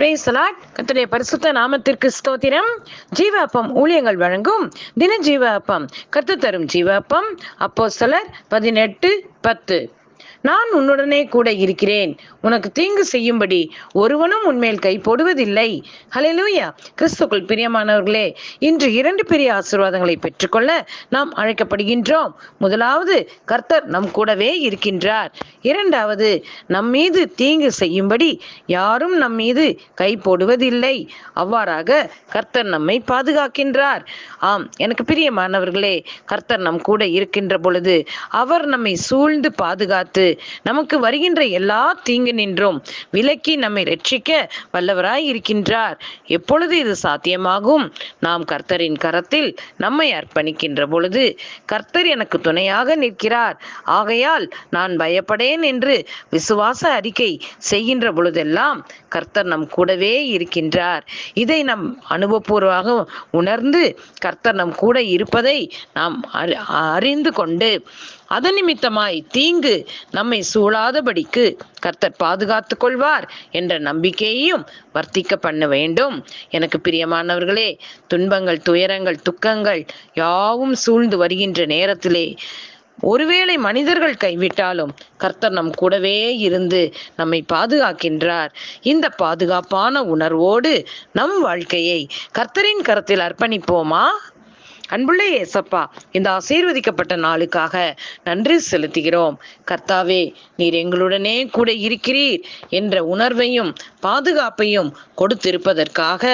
பிரேசலாட் கத்துடைய பரிசுத்த நாமத்திற்கு ஸ்தோத்திரம். ஜீவ அப்பம் ஊழியங்கள் வழங்கும் தின ஜீவ அப்பம் கத்து தரும் ஜீவ அப்பம் அப்போ சிலர் பதினெட்டு பத்து. நான் உன்னுடனே கூட இருக்கிறேன். உனக்கு தீங்கு செய்யும்படி ஒருவனும் உன்மேல் கை போடுவதில்லை. ஹலெலூயா கிறிஸ்துக்குள் பிரியமானவர்களே இன்று இரண்டு பெரிய ஆசீர்வாதங்களை பெற்றுக்கொள்ள நாம் அழைக்கப்படுகின்றோம். முதலாவது கர்த்தர் நம் கூடவே இருக்கின்றார். இரண்டாவது நம் மீது தீங்கு செய்யும்படி யாரும் நம் மீது கை போடுவதில்லை. அவ்வாறாக கர்த்தர் நம்மை பாதுகாக்கின்றார். ஆம் எனக்கு பிரியமானவர்களே கர்த்தர் நம் கூட இருக்கின்ற பொழுது அவர் நம்மை சூழ்ந்து பாதுகாத்து நமக்கு வருகின்ற எல்லா தீங்கு நின்றும். விலக்கி நம்மை ரட்சிக்க வல்லவராய் இருக்கின்றார். எப்பொழுது இது சாத்தியமாகும்? நாம் கர்த்தரின் கரத்தில் நம்மை அர்ப்பணிக்கின்ற பொழுது கர்த்தர் எனக்கு துணையாக நிற்கிறார். ஆகையால் நான் பயப்படேன் என்று விசுவாச அறிக்கை செய்கின்ற பொழுதெல்லாம் கர்த்தர் நம் கூடவே இருக்கின்றார். இதை நம் அனுபவபூர்வமாக உணர்ந்து கர்த்தர் நம் கூட இருப்பதை நாம் அறிந்து கொண்டு அதன் நிமித்தமாய் தீங்கு நம்மை சூழாதபடிக்கு கர்த்தர் பாதுகாத்து கொள்வார் என்ற நம்பிக்கையையும் வர்த்திக்க பண்ண வேண்டும். எனக்கு பிரியமானவர்களே துன்பங்கள் துயரங்கள் துக்கங்கள் யாவும் சூழ்ந்து வருகின்ற நேரத்திலே ஒருவேளை மனிதர்கள் கைவிட்டாலும் கர்த்தர் நம் கூடவே இருந்து நம்மை பாதுகாக்கின்றார். இந்த பாதுகாப்பான உணர்வோடு நம் வாழ்க்கையை கர்த்தரின் கரத்தில் அர்ப்பணிப்போமா? அன்புள்ள ஏசப்பா இந்த ஆசீர்வதிக்கப்பட்ட நாளுக்காக நன்றி செலுத்துகிறோம். கர்த்தாவே நீர் எங்களுடனே கூட இருக்கிறீர் என்ற உணர்வையும் பாதுகாப்பையும் கொடுத்திருப்பதற்காக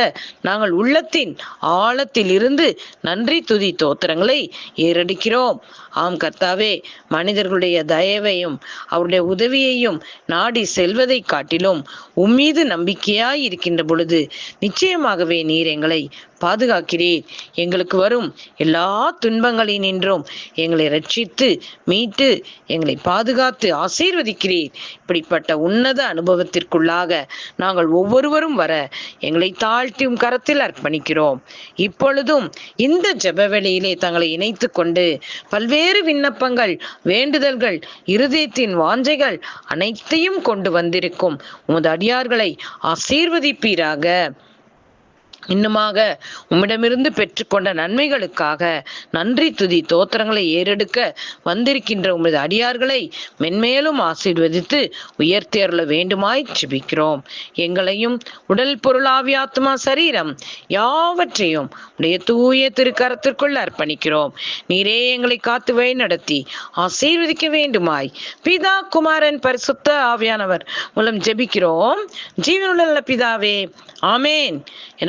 நாங்கள் உள்ளத்தின் ஆழத்தில் இருந்து நன்றி துதி தோத்திரங்களை ஏறடிக்கிறோம். ஆம் கர்த்தாவே மனிதர்களுடைய தயவையும் அவருடைய உதவியையும் நாடி செல்வதை காட்டிலும் உம்மீது நம்பிக்கையாய் இருக்கின்ற பொழுது நிச்சயமாகவே நீர் எங்களை பாதுகாக்கிறீர் எங்களுக்கு வரும். எல்லா துன்பங்களினின்றும் எங்களை ரட்சித்து மீட்டு எங்களை பாதுகாத்து ஆசீர்வதிக்கிறீர். இப்படிப்பட்ட உன்னத அனுபவத்திற்குள்ளாக நாங்கள் ஒவ்வொருவரும் வர எங்களை தாழ்த்தியும் கரத்தில் அர்ப்பணிக்கிறோம். இப்பொழுதும் இந்த ஜெபவெளியிலே தங்களை இணைத்து கொண்டு பல்வேறு விண்ணப்பங்கள் வேண்டுதல்கள் இருதயத்தின் வாஞ்சைகள் அனைத்தையும் கொண்டு வந்திருக்கும் உமது அடியார்களை ஆசீர்வதிப்பீராக. இன்னுமாக உம்மிடமிருந்து பெற்றுக்கொண்ட நன்மைகளுக்காக நன்றி துதி தோத்திரங்களை ஏறெடுக்க வந்திருக்கின்ற உமது அடியார்களை மென்மேலும் ஆசீர்வதித்து உயர்த்தேறல வேண்டுமாய் ஜெபிக்கிறோம். எங்களையும் உடல் பொருளாவியாத்மா சரீரம் யாவற்றையும் உடைய தூய திருக்கரத்திற்குள் அர்ப்பணிக்கிறோம். நீரே எங்களை காத்து வழி நடத்தி ஆசீர்வதிக்க வேண்டுமாய். பிதா குமாரன் பரிசுத்த ஆவியானவர் மூலம் ஜெபிக்கிறோம். ஜீவனுள்ள பிதாவே ஆமேன். என்